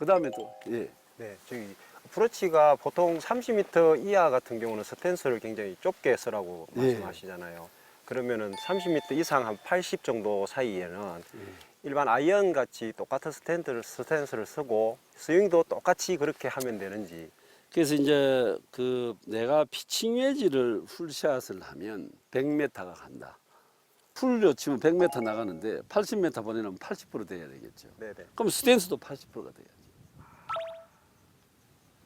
그 다음에 또, 예. 네, 저기 프로치가 보통 30m 이하 같은 경우는 스탠스를 굉장히 좁게 쓰라고 예. 말씀하시잖아요. 그러면은 30m 이상 한 80 정도 사이에는 예. 일반 아이언 같이 똑같은 스탠스를, 스탠스를 쓰고 스윙도 똑같이 그렇게 하면 되는지 그래서 이제 그 내가 피칭 웨지를 풀샷을 하면 100m가 간다. 풀로 치면 100m 나가는데 80m 보내면 80% 돼야 되겠죠. 네네. 그럼 스탠스도 80%가 돼야지.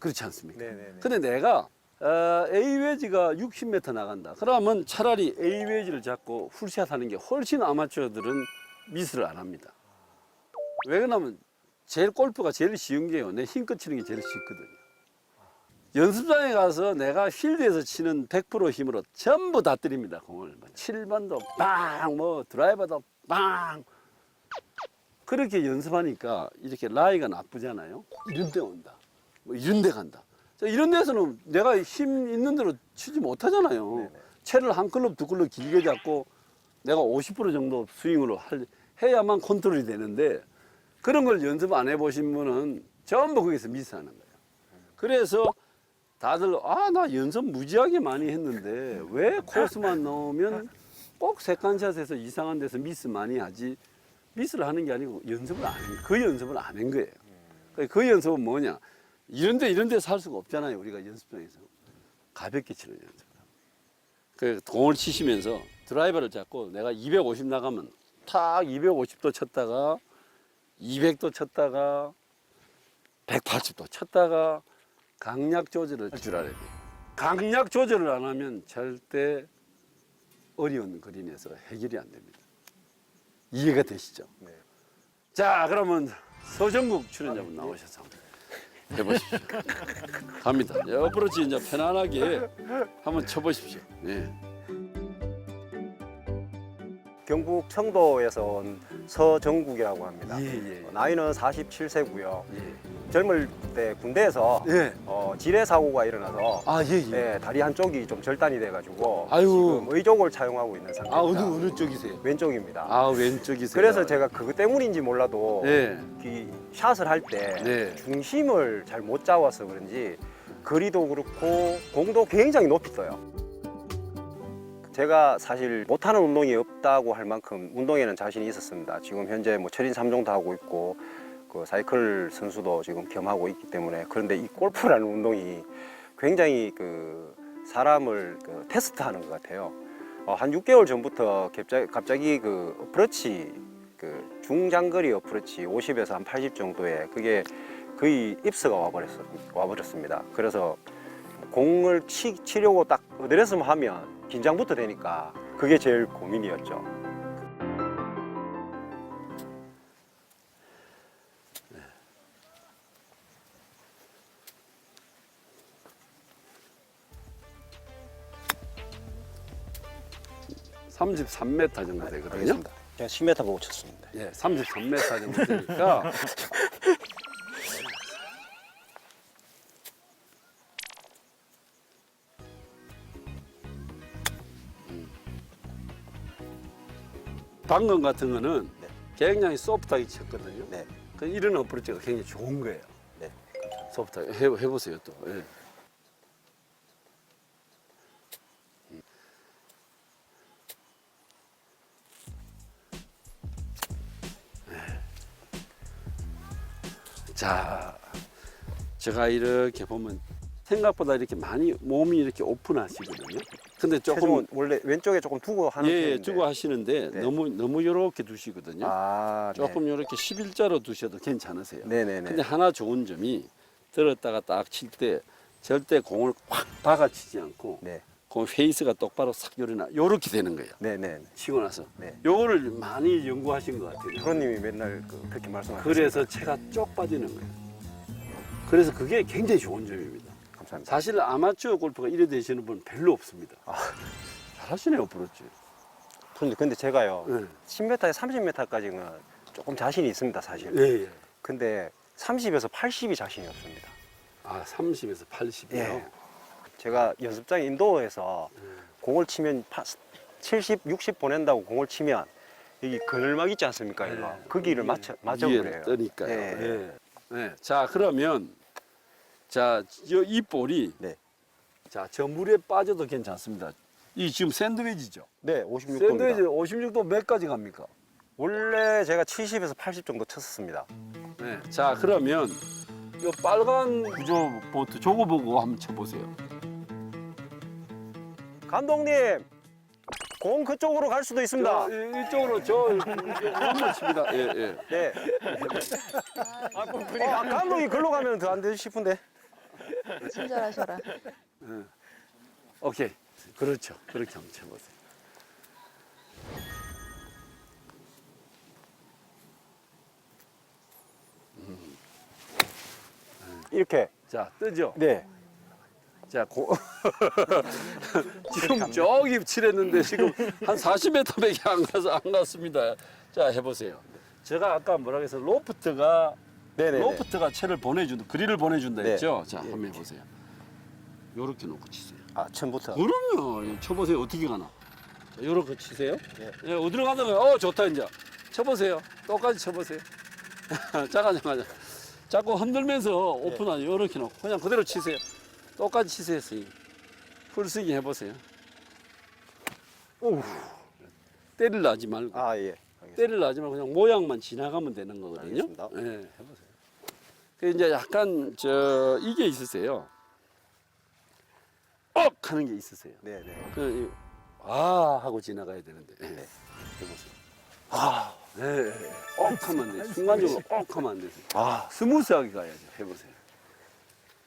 그렇지 않습니까? 네네네. 근데 내가 어, A 웨지가 60m 나간다. 그러면 차라리 A 웨지를 잡고 풀샷 하는 게 훨씬 아마추어들은 미스를 안 합니다. 왜 그러냐면 제일 골프가 제일 쉬운 게요. 내 힘껏 치는 게 제일 쉽거든요. 연습장에 가서 내가 필드에서 치는 100% 힘으로 전부 다 때립니다, 공을. 7번도 빵, 뭐 드라이버도 빵. 그렇게 연습하니까 이렇게 라이가 나쁘잖아요. 이런 데 온다. 뭐 이런 데 간다. 자, 이런 데서는 내가 힘 있는 대로 치지 못하잖아요. 네네. 채를 한 클럽 두 클럽 길게 잡고 내가 50% 정도 스윙으로 할, 해야만 컨트롤이 되는데 그런 걸 연습 안 해보신 분은 전부 거기서 미스하는 거예요. 그래서 다들 아 나 연습 무지하게 많이 했는데 왜 코스만 넣으면 꼭 세컨샷에서 이상한 데서 미스 많이 하지 미스를 하는 게 아니고 연습을 안 한, 그 연습을 안 한 거예요. 그- 그 연습은 뭐냐 이런데 이런데 살 수가 없잖아요 우리가 연습장에서 가볍게 치는 연습. 그 공을 치시면서 드라이버를 잡고 내가 250 나가면 탁 250도 쳤다가 200도 쳤다가 180도 쳤다가 강약 조절을 할 줄 알아야 돼요. 강약 조절을 안 하면 절대 어려운 그린에서 해결이 안 됩니다. 이해가 되시죠? 네. 자, 그러면 서정국 출연자분 나오셔서 한번 해보십시오. 갑니다. 어프로치 이제 편안하게 한번 쳐보십시오. 네. 경북 청도에서 온 서정국이라고 합니다. 예, 예. 어, 나이는 47세고요. 예. 젊을 때 군대에서 예. 어, 지뢰 사고가 일어나서 아, 예, 예. 네, 다리 한쪽이 좀 절단이 돼가지고 아유. 지금 의족을 사용하고 있는 상태입니다. 아, 어느, 어느 쪽이세요? 왼쪽입니다. 아, 왼쪽이세요? 그래서 제가 그것 때문인지 몰라도 네. 이 샷을 할 때 네. 중심을 잘 못 잡아서 그런지 거리도 그렇고 공도 굉장히 높이 떠요. 제가 사실 못하는 운동이 없다고 할 만큼 운동에는 자신이 있었습니다. 지금 현재 뭐 철인 3종도 하고 있고 그 사이클 선수도 지금 겸하고 있기 때문에 그런데 이 골프라는 운동이 굉장히 그 사람을 그 테스트하는 것 같아요. 어, 한 6개월 전부터 갑자기, 갑자기 그 어프로치 그 중장거리 어프로치 50에서 한 80 정도에 그게 거의 입스가 와버렸, 와버렸습니다. 그래서 공을 치, 치려고 딱 어드레스만 하면 긴장부터 되니까 그게 제일 고민이었죠. 33m 정도 되거든요. 제가 10m 보고 쳤습니다. 예, 33m 정도 되니까 음. 방금 같은 거는 네. 굉장히 소프트하게 쳤거든요. 네. 그 이런 어프로치가 굉장히 좋은 거예요. 네. 소프트하게 해, 해보세요 또. 예. 자, 제가 이렇게 보면 생각보다 이렇게 많이 몸이 이렇게 오픈하시거든요. 근데 조금 원래 왼쪽에 조금 두고 하는 예, 편인데. 주고 하시는데 네. 너무 너무 이렇게 두시거든요. 아, 네. 조금 이렇게 11자로 두셔도 괜찮으세요. 네네네. 근데 하나 좋은 점이 들었다가 딱 칠 때 절대 공을 확 박아치지 않고 네. 공 페이스가 똑바로 싹 요리나 요렇게 되는 거예요. 네네. 치고 나서 네. 요거를 많이 연구하신 것 같아요. 프로님이 맨날 그, 그렇게 말씀하셨습니다. 그래서 채가 쪽 빠지는 거예요. 그래서 그게 굉장히 좋은 점입니다. 감사합니다. 사실 아마추어 골프가 이래 되시는 분 별로 없습니다. 아. 잘하시네요, 브로치. 프로님, 근데 제가요. 예, 10m에 30m까지는 조금 자신이 있습니다, 사실. 예, 예. 근데 30에서 80이 자신이 없습니다. 아, 30에서 80이요. 예. 제가 연습장 인도어에서 공을 치면 70, 60 보낸다고 공을 치면 여기 그늘막 있지 않습니까? 이거 예. 거기를 맞춰 맞춰 위에 그래요. 뜨니까요. 예. 예. 네. 자, 그러면 자, 저이 볼이 네. 자, 저 물에 빠져도 괜찮습니다. 이 지금 샌드위치죠. 네, 56도입니다. 샌드위치 56도 몇 가지 갑니까? 원래 제가 70에서 80 정도 쳤었습니다. 네. 자, 그러면 이 빨간 구조 보트 저거 보고 한번 쳐보세요. 감독님, 공 그쪽으로 갈 수도 있습니다. 자, 이- 이쪽으로 저 한번 칩니다. 예, 예. 네. 아, 그럼 그리- 아, 감독이 글로 가면 더 안 되지 싶은데. 친절하셔라. 오케이. 그렇죠. 그렇게 한번 쳐보세요. 이렇게. 자, 뜨죠? 네. 자, 고... 지금 저기 칠했는데 지금 한 40m밖에 안 가서 안 갔습니다. 자, 해보세요. 제가 아까 뭐라 그래서 로프트가 네네. 로프트가 채를 보내준다, 그릴을 보내준다 네. 했죠. 자, 한번 해보세요. 요렇게 놓고 치세요. 아, 처음부터. 그럼요. 쳐보세요. 어떻게 가나. 자, 요렇게 치세요. 네. 예, 어디로 가다가 어 좋다 이제. 쳐보세요. 똑같이 쳐보세요. 잠깐 잠깐. 자꾸 흔들면서 오픈하죠. 요렇게 놓고 그냥 그대로 치세요. 똑같이. 스윙. 풀스윙 해보세요. 오. 때리려 하지 말고. 아, 예. 알겠습니다. 때리려 하지 말고 그냥 모양만 지나가면 되는 거거든요. 알겠습니다. 예, 해보세요. 그 이제 약간 저 이게 있으세요. 억 하는 게 있으세요. 네, 네. 그, 이- 아 하고 지나가야 되는데. 예. 네. 해보세요. 아. 예. 억 하면 안 돼. 순간적으로 억 하면 안 되세요. 아, 스무스하게 가야죠. 해보세요.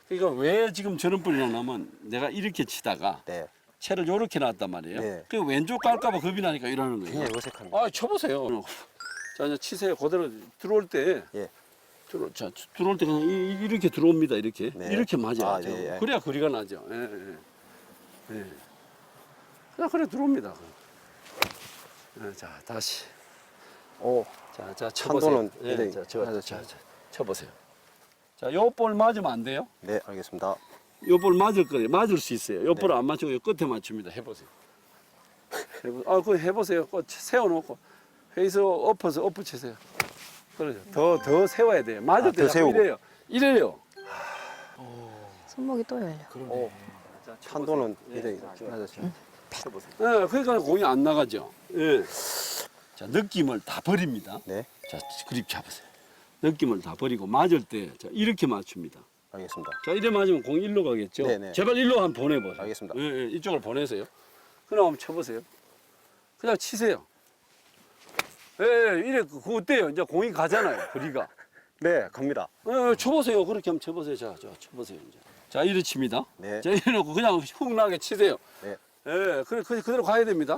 그러니까 왜 지금 저런 뿔이 나냐면 내가 이렇게 치다가 네. 채를 이렇게 놨단 말이에요. 네. 그 왼쪽 갈까봐 겁이 나니까 이러는 거예요. 굉장히 어색합니다. 아, 쳐보세요. 자, 이제 치세요. 그대로 들어올 때. 예. 들어, 자, 들어올 때 그냥 이, 이- 이렇게 들어옵니다. 이렇게. 네. 이렇게 맞아야죠. 아, 예, 예. 그래야 거리가 나죠. 예, 예. 예. 그냥 그래 들어옵니다. 예, 자, 다시. 오. 자, 자, 쳐보세요. 판도는 예, 굉장히 자, 저. 자, 자, 쳐보세요. 자, 요 볼 맞으면 안 돼요? 네, 알겠습니다. 요 볼 맞을 거예요. 맞을 수 있어요. 요 네. 볼안 맞추고 요 끝에 맞춥니다. 해보세요. 해보, 아, 그거 해보세요. 그거 세워놓고 회의서 엎어서 엎어 치세요. 그러죠. 더, 더 세워야 돼요. 맞을 아, 때더 자꾸 세우고. 이래요. 이래요. 손목이 또 열려. 오. 판도는 굉장히 맞았죠. 예, 그러니까 공이 안 나가죠. 예. 자, 느낌을 다 버립니다. 네, 자, 그립 잡으세요. 느낌을 다 버리고 맞을 때 자, 이렇게 맞춥니다. 알겠습니다. 자, 이래 맞으면 공이 일로 가겠죠? 네네. 제발 일로 한번 보내보세요. 알겠습니다. 예, 예, 이쪽을 보내세요. 그럼 한번 쳐보세요. 그냥 치세요. 예, 예, 이래, 그- 그거 어때요? 이제 공이 가잖아요, 거리가. 네, 갑니다. 예, 예, 쳐보세요. 그렇게 한번 쳐보세요. 자, 자, 쳐보세요. 이제. 자, 이래 칩니다. 네. 자, 이래 놓고 그냥 훅 나게 치세요. 네. 예, 그래, 그, 그대로 가야 됩니다.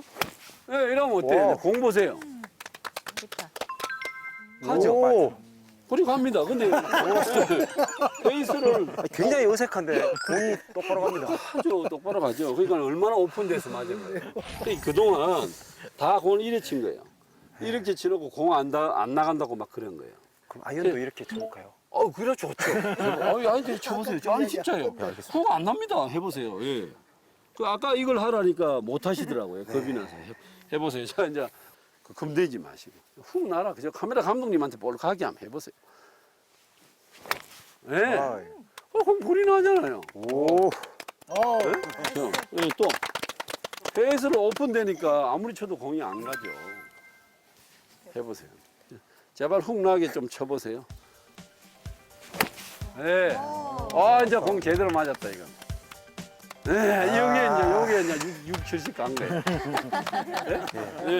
예, 이러면 어때요? 와. 공 보세요. 좋다. 가죠. 오. 그리 갑니다. 근데 베이스를 아, 굉장히 어색한데 공이 똑바로 갑니다. 아주 똑바로 가죠. 그러니까 얼마나 오픈돼서 맞은 거예요. 그러니까 그동안 다 공을 이래 친 거예요. 이렇게 치려고 공 안 안 나간다고 막 그런 거예요. 그럼 아이언도 이렇게 쳐볼까요? 어, 그래 좋죠. 아니, 아니, 쳐보세요. 아니, 진짜요. 공안 납니다. 해보세요. 예. 그 아까 이걸 하라니까 못 하시더라고요. 겁이 나서 해, 해보세요. 자 이제 그 금대지 마시고 훅 나라. 그저 카메라 감독님한테 볼 가게 한번 해보세요. 예. 아, 어, 그럼 불이 나잖아요. 오. 예? 자, 예, 또 베이스를 오픈되니까 아무리 쳐도 공이 안 가죠. 해보세요. 제발 훅 나게 좀 쳐보세요. 예. 아 이제 공 제대로 맞았다 이거. 네, 여기 이제 여기 이제 6, 6, 70간 거예요. 예? 예.